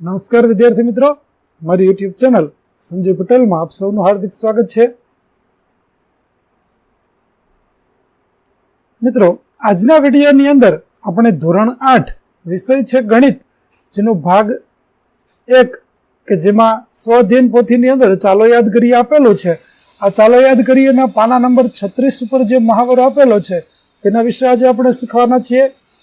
નમસ્કાર વિદ્યાર્થી મિત્રો. મારી યુટ્યુબ ચેનલ સંજય પટેલમાં આપ સૌનું હાર્દિક સ્વાગત છે. મિત્રો, આજના વિડીયોની અંદર આપણે ધોરણ આઠ વિષય છે ગણિત, જેનો ભાગ એક કે જેમાં સ્વઅધ્યયન પોથીની અંદર ચાલો યાદ કરી આપેલો છે. આ ચાલો યાદ કરીએના પાના નંબર છત્રીસ ઉપર જે મહાવરો આપેલો છે, તેના વિશે આજે આપણે શીખવાના છીએ.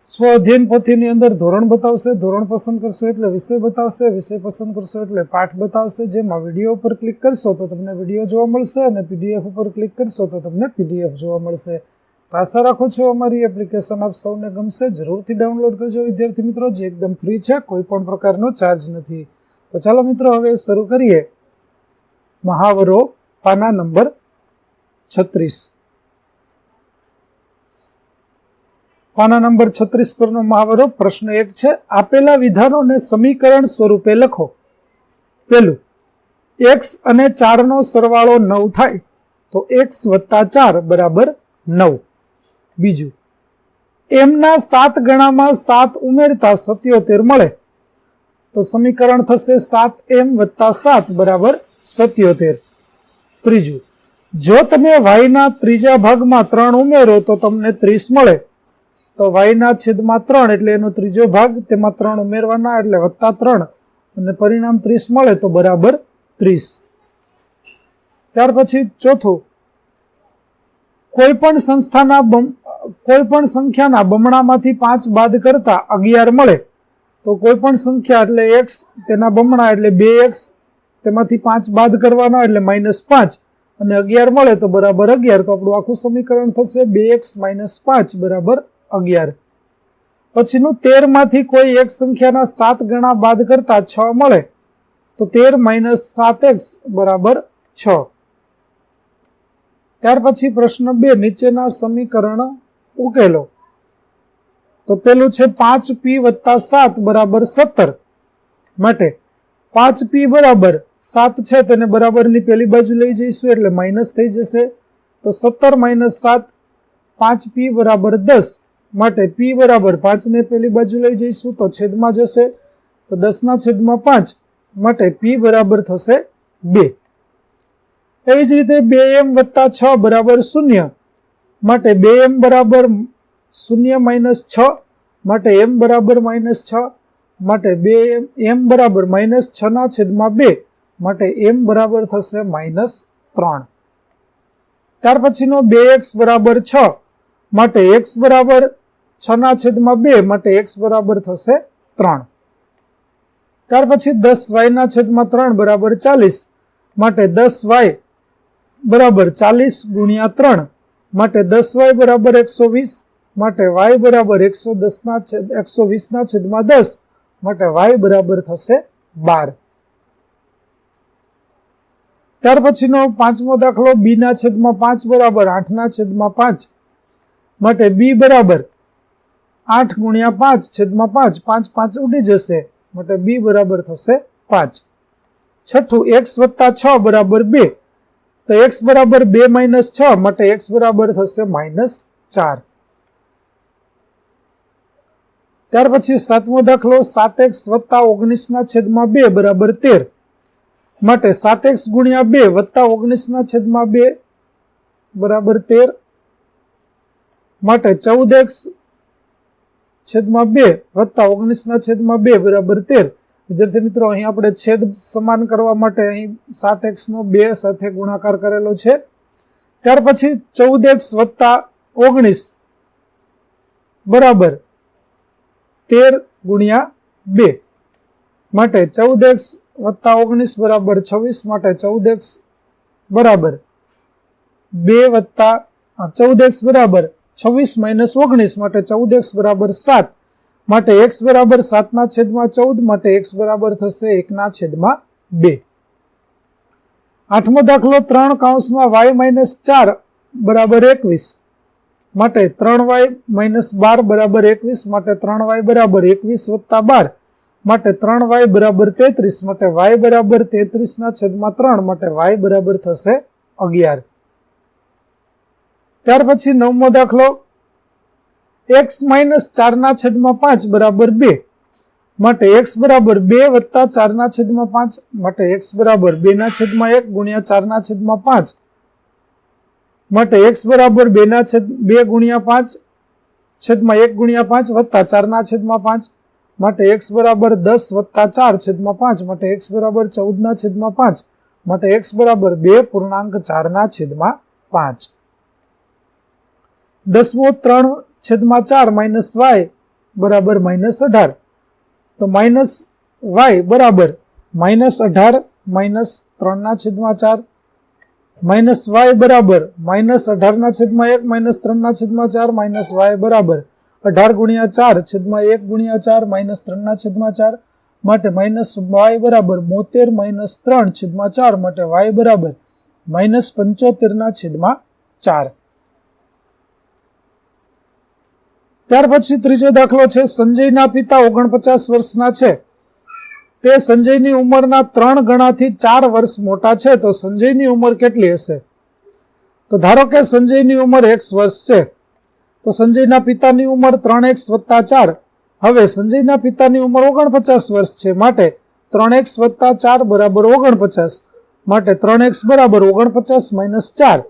સ્વ અધ્યયન પોથીની અંદર ધોરણ બતાવશે, ધોરણ પસંદ કરશો એટલે વિષય બતાવશે, વિષય પસંદ કરશો એટલે પાઠ બતાવશે. જેમાં વીડિયો ઉપર ક્લિક કરશો તો તમને વીડિયો જોવા મળશે અને પીડીએફ ઉપર ક્લિક કરશો તો તમને પીડીએફ જોવા મળશે. તો આશા રાખું છું અમારી એપ્લિકેશન આપ સૌને ગમશે. જરૂરથી ડાઉનલોડ કરજો વિદ્યાર્થી મિત્રો, જે એકદમ ફ્રી છે, કોઈ પણ પ્રકારનો ચાર્જ નથી. તો ચાલો મિત્રો, હવે શરૂ કરીએ. મહાવરો, પાના નંબર છત્રીસ. પાના નંબર છત્રીસ પરનો મહાવરો, પ્રશ્ન એક છે, આપેલા વિધાનોને સમીકરણ સ્વરૂપે લખો. પેલું એક્સ અને ચારનો સરવાળો નવ થાય, તો એક્સ વત્તા ચાર બરાબર નવ. બીજું, એમના સાત ગણામાં સાત ઉમેરતા સત્યોતેર મળે, તો સમીકરણ થશે સાત એમ વત્તા સાત બરાબર સત્યોતેર. ત્રીજું, જો તમે વાયના ત્રીજા ભાગમાં ત્રણ ઉમેરો, તો તમને ત્રીસ મળે તો વાયના છેદમાં ત્રણ એટલે એનો ત્રીજો ભાગ, તેમાં ત્રણ ઉમેરવાના એટલે વત્તા ત્રણ. અને પરિણામ ત્રીસ મળે તો બરાબર ત્રીસ. ત્યાર પછી ચોથું. કોઈ પણ સંસ્થાના કોઈ પણ સંખ્યાના બમણામાંથી પાંચ બાદ કરતા અગિયાર મળે. તો કોઈ પણ સંખ્યા એટલે એક્સ, તેના બમણા એટલે બે એક્સ, તેમાંથી પાંચ બાદ કરવાના એટલે માઇનસ પાંચ. અને અગિયાર મળે તો બરાબર અગિયાર. તો આપણું આખું સમીકરણ થશે બે એક્સ માઇનસ પાંચ, બરાબર અગિયાર. પછીનું તેરમાંથી કોઈ એક સંખ્યાના સાત ગણા બાદ કરતા છ મળે, તો તેર માઇનસ સાત એક્સ બરાબર છ. ત્યાર પછી પ્રશ્ન બે, નીચેના સમીકરણ ઉકેલો. તો પેલું છે પાંચ પી વત્તા સાત બરાબર સત્તર. માટે પાંચ પી બરાબર સાત છે, તેને બરાબરની પેલી બાજુ લઈ જઈશું, એટલે માઇનસ થઈ જશે. તો સત્તર માઇનસ સાત, પાંચ પી બરાબર દસ. માટે પી બરાબર પાંચને પેલી બાજુ લઈ જઈશું તો છેદમાં જશે. તો દસના છેદમાં પાંચ માટે પી બરાબર થશે બે. એવી જ રીતે બે એમ વત્તા છ બરાબર શૂન્ય માટે બે એમ બરાબર શૂન્ય માઇનસ છ માટે એમ બરાબર માઇનસ છ માટે બે એમ બરાબર માઇનસ છના છેદમાં બે માટે એમ બરાબર થશે માઇનસ ત્રણ. ત્યાર પછીનો બે એક્સ બરાબર છ માટે એક્સ બરાબર છના છેદમાં બે માટે એક્સ બરાબર થશે ત્રણ. ત્યાર પછી દસ વાય ના છેદમાં ત્રણ બરાબર ચાલીસ માટે દસ વાય બરાબર ચાલીસ ગુણ્યા ત્રણ માટે દસ વાય બરાબર એકસો વીસ માટે વાય બરાબર એકસો દસ ના છેદ એકસો વીસ ના છેદમાં દસ માટે વાય બરાબર થશે બાર. ત્યાર પછીનો પાંચમો દાખલો બી ના છેદમાં પાંચ બરાબર આઠ ના છેદમાં પાંચ માટે બી બરાબર આઠ ગુણ્યા પાંચ છેદમાં પાંચ પાંચ પાંચ ઉડી જશે. માટે બી બરાબર થશે પાંચ. છઠ્ઠું એક્સ વત્તા છ બરાબર બે. તો એક્સ બરાબર બે માઇનસ છ, માટે એક્સ બરાબર થશે માઇનસ ચાર. ત્યાર પછી સાતમો દાખલો, સાત એક્સ વત્તા ઓગણીસના છેદમાં બે બરાબર તેર. માટે સાત એક્સ ગુણ્યા બે વત્તા ઓગણીસના છેદમાં બે બરાબર તેર. માટે ચૌદ એક્સ છેદમાં બે વત્તા ઓગણીસના છેદમાં બે બરાબર તેર. વિદ્યાર્થી મિત્રો, અહીં આપણે છેદ સમાન કરવા માટે અહીં સાત એક્સનો બે સાથે ગુણાકાર કરેલો છે. ત્યાર પછી ચૌદ એક્સ વત્તા ઓગણીસ બરાબર તેર ગુણ્યા બે માટે ચૌદ એક્સ વત્તા ઓગણીસ બરાબર છવ્વીસ માટે ચૌદ એક્સ બરાબર બે વત્તા ચૌદ એક્સ બરાબર છવ્વીસ માઇનસ ઓગણીસ માટે ચૌદ એક્સ બરાબર સાત માટે એક્સ બરાબર સાતના છેદમાં ચૌદ માટે એક્સ બરાબર થશે એકના છેદમાં બે. આઠમો દાખલો ત્રણ કાઉન્સમાં વાય માઇનસ ચાર બરાબર એકવીસ માટે ત્રણ વાય માઇનસ બાર બરાબર એકવીસ માટે ત્રણ વાય બરાબર એકવીસ વત્તા બાર માટે ત્રણ વાય બરાબર તેત્રીસ માટે વાય બરાબર તેત્રીસના છેદમાં ત્રણ માટે વાય બરાબર થશે અગિયાર. ત્યાર પછી નવમો દાખલો એક્સ માઇનસ ચારના છેદમાં પાંચ બરાબર બે માટે એક્સ બરાબર બે વત્તા ચારના છેદમાં પાંચ માટે એક્સ બરાબર બેના છેદમાં એક ગુણ્યા ચારના છેદમાં પાંચ માટે એક્સ બરાબર બેના છેદ બે ગુણ્યા પાંચ છેદમાં એક ગુણ્યા પાંચ વત્તા ચારના છેદમાં પાંચ માટે એક્સ બરાબર દસ વત્તા ચાર છેદમાં પાંચ માટે એક્સ બરાબર ચૌદના છેદમાં પાંચ માટે એક્સ બરાબર બે પૂર્ણાંક ચારના છેદમાં પાંચ. દસમો ત્રણ છેદમાં ચાર માઇનસ વાય બરાબર માઇનસ અઢાર તો માઇનસ વાય બરાબર માઇનસ અઢાર માઇનસ ત્રણના છેદમાં ચાર માઇનસ વાય બરાબર માઇનસ અઢારના છેદમાં એક, માઇનસ ત્રણના છેદમાં ચાર, માઇનસ વાય બરાબર અઢાર ગુણ્યા ચાર છેદમાં એક ગુણ્યા ચાર, માઇનસ ત્રણના છેદમાં ચાર માટે માઇનસ વાય બરાબર બોતેર માઇનસ ત્રણ છેદમાં ચાર માટે વાય બરાબર માઇનસ પંચોતેરના છેદમાં ચાર. ત્યાર પછી ત્રીજો દાખલો છે, સંજયના પિતા ઓગણપચાસ વર્ષના છે. તે સંજયની ઉંમરના ત્રણ ગણાથી ચાર વર્ષ મોટા છે, તો સંજયની ઉંમર કેટલી હશે? તો ધારો કે સંજયની ઉંમર એક્સ વર્ષ છે, તો સંજયના પિતાની ઉંમર ત્રણ એક્સ વત્તા ચાર. હવે સંજયના પિતાની ઉંમર ઓગણપચાસ વર્ષ છે, માટે ત્રણ એક્સ વત્તા ચાર બરાબર ઓગણપચાસ, માટે ત્રણ એક્સ બરાબર ઓગણપચાસ માઇનસ ચાર,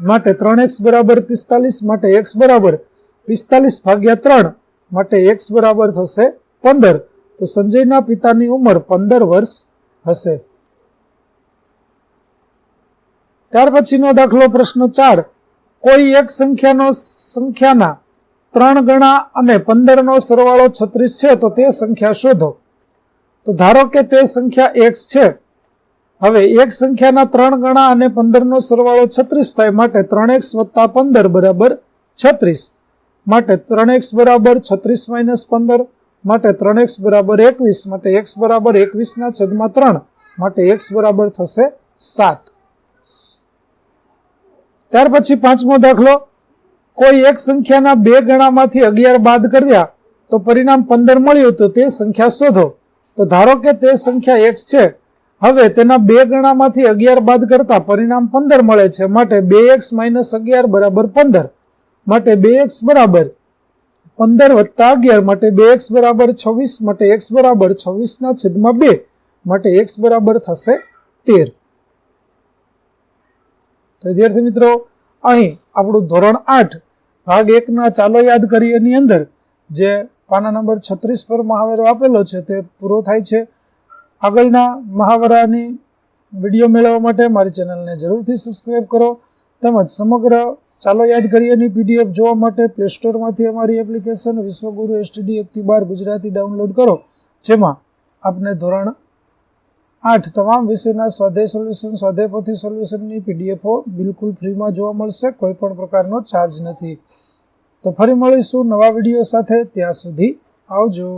માટે ત્રણ એક્સ બરાબર પિસ્તાલીસ, માટે એક્સ બરાબર પિસ્તાલીસ ભાગ્યા ત્રણ માટે એક્સ બરાબર થશે પંદર. તો સંજયના પિતાની ઉંમર પંદર વર્ષ હશે. ત્યાર પછીનો દાખલો પ્રશ્ન ચાર. કોઈ એક સંખ્યાનો સંખ્યાના ત્રણ ગણા અને પંદરનો સરવાળો છત્રીસ છે, તો તે સંખ્યા શોધો. તો ધારો કે તે સંખ્યા એક્સ છે. હવે એક સંખ્યાના ત્રણ ગણા અને પંદરનો સરવાળો છત્રીસ થાય માટે ત્રણ એક્સ વત્તા પંદર બરાબર છત્રીસ. માટે ત્રણ એક્સ બરાબર છત્રીસ માઇનસ પંદર, માટે ત્રણ એક્સ બરાબર એકવીસ, માટે એક્સ બરાબર એકવીસના છેદમાં ત્રણ, માટે એક્સ બરાબર થશે સાત. ત્યાર પછી પાંચમો દાખલો, કોઈ એક સંખ્યાના બે ગણામાંથી અગિયાર બાદ કર્યા, તો પરિણામ પંદર મળ્યું, તો તે સંખ્યા શોધો. તો ધારો કે તે સંખ્યા એક્સ છે, હવે તેના બે ગણામાંથી અગિયાર બાદ કરતા પરિણામ પંદર મળે છે, માટે બે એક્સ માઇનસ અગિયાર બરાબર પંદર. માટે બે એક્સ બરાબર પંદર વત્તા અગિયાર માટે બે એક્સ બરાબર છવ્વીસ માટે એક્સ બરાબર છવ્વીસના છેદમાં બે માટે એક્સ બરાબર થશે તેર. તો વિદ્યાર્થી મિત્રો, અહીં આપણું ધોરણ આઠ ભાગ એકના ચાલો યાદ કરીએની અંદર, જે પાના નંબર છત્રીસ પર મહાવરો આપેલો છે તે પૂરો થાય છે. આગળના મહાવરાની વીડિયો મેળવવા માટે મારી ચેનલને જરૂરથી સબસ્ક્રાઈબ કરો તેમજ સમગ્ર ચાલો યાદ કરીએ એની પીડીએફ જોવા માટે પ્લે સ્ટોરમાંથી અમારી એપ્લિકેશન વિશ્વગુરુ એસટીડી એકથી બાર ગુજરાતી ડાઉનલોડ કરો, જેમાં આપને ધોરણ આઠ તમામ વિષયના સ્વાધ્યાય સોલ્યુશન સ્વાધ્યાયપોથી સોલ્યુશનની પીડીએફો બિલકુલ ફ્રીમાં જોવા મળશે, કોઈ પણ પ્રકારનો ચાર્જ નથી. તો ફરી મળીશું નવા વીડિયો સાથે, ત્યાં સુધી આવજો.